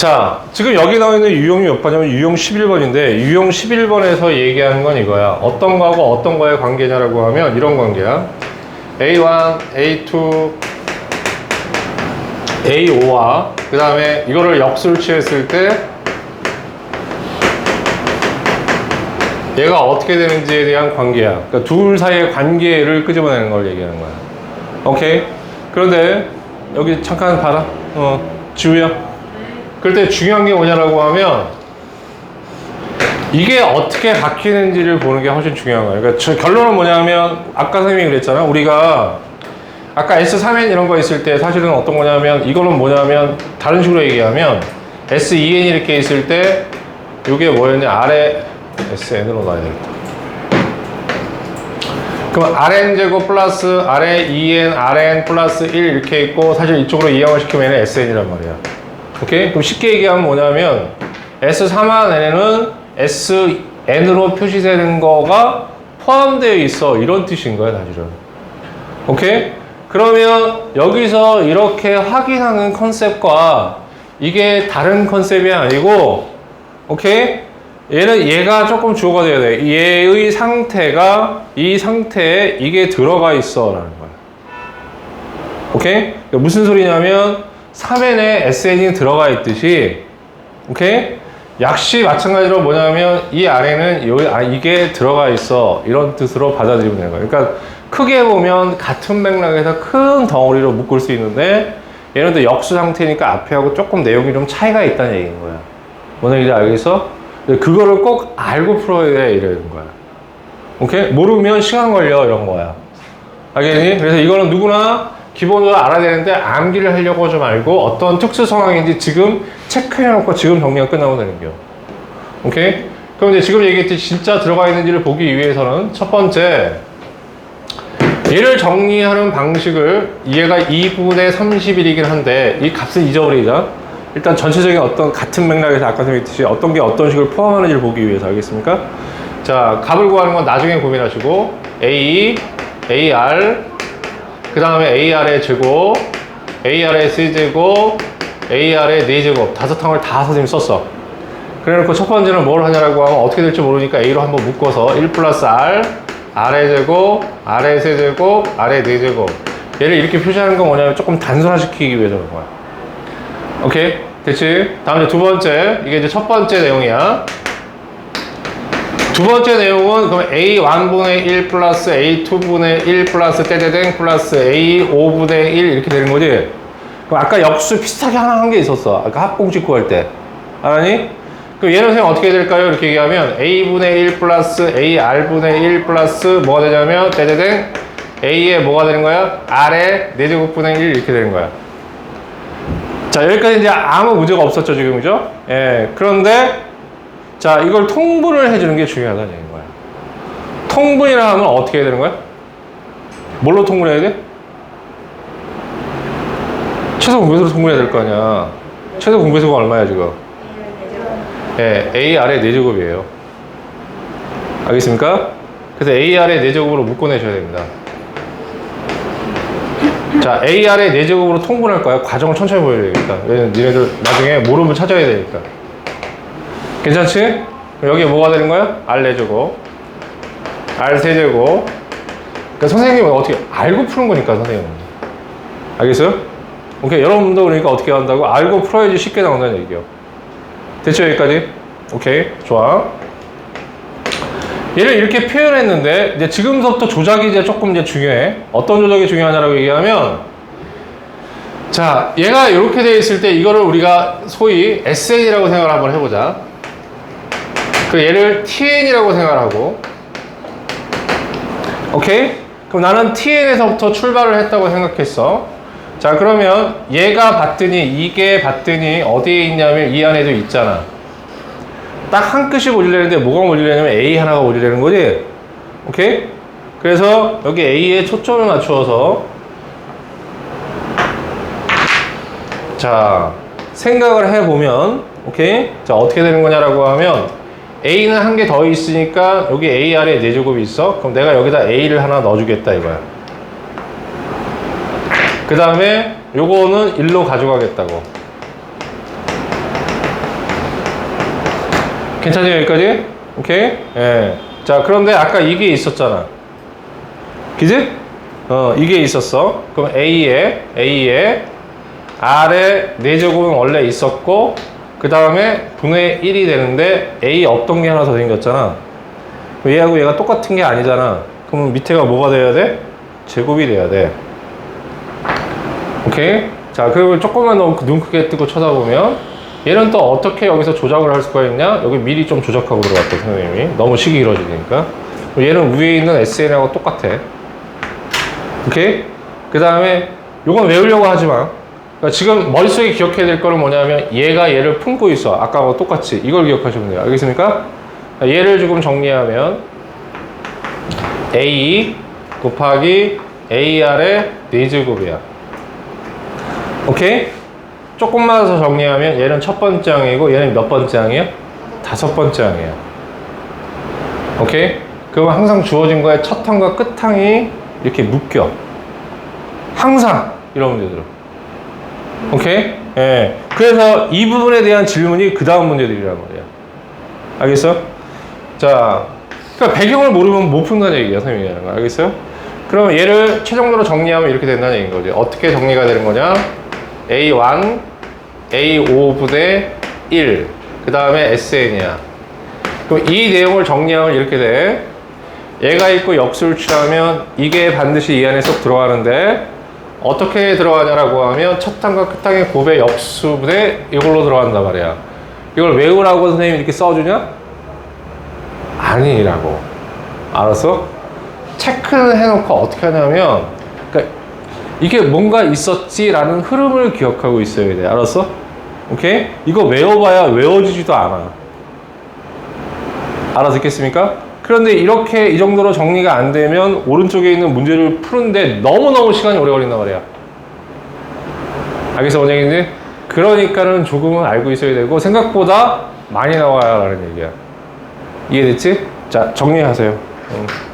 자, 지금 여기 나와 있는 유형이 몇 번이냐면 유형 11번인데 유형 11번에서 얘기하는 건 이거야. 어떤 거하고 어떤 거의 관계냐라고 하면 이런 관계야. A1, A2, A5와 그 다음에 이거를 역수를 취했을 때 얘가 어떻게 되는지에 대한 관계야. 그러니까 둘 사이의 관계를 끄집어내는 걸 얘기하는 거야. 오케이? 그런데 여기 잠깐 봐라. 어, 지우야. 그럴 때 중요한 게 뭐냐라고 하면 이게 어떻게 바뀌는지를 보는 게 훨씬 중요한 거예요. 그러니까 저 결론은 뭐냐면 아까 선생님이 그랬잖아. 우리가 아까 S3N 이런 거 있을 때 사실은 어떤 거냐면 이거는 뭐냐면 다른 식으로 얘기하면 SEN 이렇게 있을 때 이게 뭐였냐 아래 SN으로 놔야 되겠다. 그럼 RN 제곱 플러스 아래 EN, RN 플러스 1 이렇게 있고 사실 이쪽으로 이항을 시키면 SN이란 말이야. 오케이? 그럼 쉽게 얘기하면 뭐냐면 S3안에는 SN으로 표시되는 거가 포함되어 있어. 이런 뜻인 거야, 사실은. 오케이? 그러면 여기서 이렇게 확인하는 컨셉과 이게 다른 컨셉이 아니고, 오케이? 얘는 얘가 조금 주어가 돼야 돼. 얘의 상태가 이 상태에 이게 들어가 있어. 라는 거야. 오케이? 그러니까 무슨 소리냐면 3n에 SN이 들어가 있듯이 오케이? 역시 마찬가지로 뭐냐면 이 안에는 요, 아, 이게 들어가 있어 이런 뜻으로 받아들이면 되는 거예요. 그러니까 크게 보면 같은 맥락에서 큰 덩어리로 묶을 수 있는데 얘는 또 역수 상태니까 앞에하고 조금 내용이 좀 차이가 있다는 얘기인 거야. 뭔 얘기인지 알겠어? 그거를 꼭 알고 풀어야 돼 이러는 거야. 오케이? 모르면 시간 걸려 이런 거야. 알겠니? 그래서 이거는 누구나 기본으로 알아야 되는데 암기를 하려고 하지 말고 어떤 특수 상황인지 지금 체크해놓고 지금 정리가 끝나면 되는 거요. 오케이? 그럼 이제 지금 얘기했듯이 진짜 들어가 있는지를 보기 위해서는 첫 번째 얘를 정리하는 방식을 얘가 2분의 30일이긴 한데 이 값을 잊어버리자. 일단 전체적인 어떤 같은 맥락에서 아까 설명했듯이 어떤 게 어떤 식을 포함하는지를 보기 위해서 알겠습니까? 자, 값을 구하는 건 나중에 고민하시고 A, AR, 그 다음에 AR의 제곱, AR의 C제곱, AR의 4제곱 다섯 항을 다 선생님이 썼어. 그래놓고 첫 번째는 뭘 하냐라고 하면 어떻게 될지 모르니까 A로 한번 묶어서 1 플러스 R, R의 제곱, R의 세제곱, R의 4제곱 얘를 이렇게 표시하는 건 뭐냐면 조금 단순화시키기 위해서 그런 거야. 오케이? 됐지? 다음 이제 두 번째 이게 이제 첫 번째 내용이야. 두 번째 내용은 그럼 A1분의 1 플러스 A2분의 1 플러스 떼떼땡 플러스 A5분의 1 이렇게 되는 거지? 그럼 아까 역수 비슷하게 하나 한 게 있었어. 아까 합공식 구할 때. 알았니? 그럼 얘는 선생님 어떻게 될까요? 이렇게 얘기하면 A분의 1 플러스 AR분의 1 플러스 뭐가 되냐면 떼떼땡 A에 뭐가 되는 거야? R에 4제곱분의 1 이렇게 되는 거야. 자, 여기까지 이제 아무 문제가 없었죠, 지금, 그죠? 예. 그런데, 자, 이걸 통분을 해주는 게 중요하다는 얘기인 거야. 통분이라 하면 어떻게 해야 되는 거야? 뭘로 통분해야 돼? 최소 공배수로 통분해야 될 거 아니야. 최소 공배수가 얼마야, 지금? 예, A 아래 4제곱이에요. 알겠습니까? 그래서 A 아래 4제곱으로 묶어내셔야 됩니다. 자, A 아래 4제곱으로 통분할 거야. 과정을 천천히 보여줘야겠다. 왜냐면 니네들 나중에 모르면 찾아야 되니까. 괜찮지? 여기에 뭐가 되는 거야? R 4제곱. R 3제곱. 그러니까 선생님은 어떻게 알고 푸는 거니까, 선생님은. 알겠어요? 오케이. 여러분도 그러니까 어떻게 한다고? 알고 풀어야지 쉽게 나온다는 얘기요. 됐죠, 여기까지? 오케이. 좋아. 얘를 이렇게 표현했는데 이제 지금부터 조작이 이제 조금 이제 중요해. 어떤 조작이 중요하냐라고 얘기하면 자, 얘가 이렇게 돼 있을 때 이거를 우리가 소위 SN이라고 생각을 한번 해보자. 그 얘를 TN이라고 생각하고 오케이? 그럼 나는 TN에서부터 출발을 했다고 생각했어. 자, 그러면 얘가 봤더니 이게 봤더니 어디에 있냐면 이 안에도 있잖아. 딱 한 끗씩 올리려는데 뭐가 올리려냐면 A 하나가 올리려는 거지. 오케이? 그래서 여기 A에 초점을 맞추어서 자, 생각을 해보면 오케이? 자, 어떻게 되는 거냐라고 하면 A는 한 개 더 있으니까 여기 A 아래 4제곱이 있어. 그럼 내가 여기다 A를 하나 넣어주겠다 이거야. 그 다음에 요거는 1로 가져가겠다고. 괜찮아요 여기까지? 오케이? 예. 자 그런데 아까 이게 있었잖아. 그지? 어 이게 있었어. 그럼 A에 A에 R에 4제곱은 원래 있었고 그 다음에 분의 1이 되는데 A 없던 게 하나 더 생겼잖아. 얘하고 얘가 똑같은 게 아니잖아. 그러면 밑에가 뭐가 돼야 돼? 제곱이 돼야 돼. 오케이? 자, 그리고 조금만 더눈 크게 뜨고 쳐다보면 얘는 또 어떻게 여기서 조작을 할 수가 있냐? 여기 미리 좀 조작하고 들어갔대, 선생님이. 너무 식이 길어지니까. 얘는 위에 있는 SN하고 똑같아. 오케이? 그 다음에 요건 외우려고 하지 마. 그러니까 지금 머릿속에 기억해야 될 거는 뭐냐면 얘가 얘를 품고 있어. 아까와 똑같이. 이걸 기억하시면 돼요. 알겠습니까? 얘를 조금 정리하면 A 곱하기 AR의 4제곱이야. 오케이? 조금만 더 정리하면 얘는 첫 번째 항이고 얘는 몇 번째 항이야? 다섯 번째 항이야. 오케이? 그럼 항상 주어진 거에 첫 항과 끝 항이 이렇게 묶여. 항상 이런 문제들은. 오케이? 예. 그래서 이 부분에 대한 질문이 그 다음 문제들이란 말이야. 알겠어? 자, 그러니까 배경을 모르면 못 푼다는 얘기야, 선생님이 하는 거. 알겠어요? 그러면 얘를 최종적으로 정리하면 이렇게 된다는 얘기인 거지. 어떻게 정리가 되는 거냐? A1, A5 분의 1. 그 다음에 SN이야. 그럼 이 내용을 정리하면 이렇게 돼. 얘가 있고 역수를 취하면 이게 반드시 이 안에 쏙 들어가는데 어떻게 들어가냐라고 하면 첫 항과 끝 항의 곱의 역수분의 이걸로 들어간단 말이야. 이걸 외우라고 선생님이 이렇게 써주냐? 아니라고. 알았어? 체크를 해놓고 어떻게 하냐면, 그러니까 이게 뭔가 있었지라는 흐름을 기억하고 있어야 돼. 알았어? 오케이? 이거 외워봐야 외워지지도 않아. 알아듣겠습니까? 그런데 이렇게 이 정도로 정리가 안 되면 오른쪽에 있는 문제를 푸는데 너무너무 시간이 오래 걸린단 말이야. 알겠어, 뭔 얘기인지? 그러니까는 조금은 알고 있어야 되고 생각보다 많이 나와야 라는 얘기야. 이해됐지? 자, 정리하세요. 응.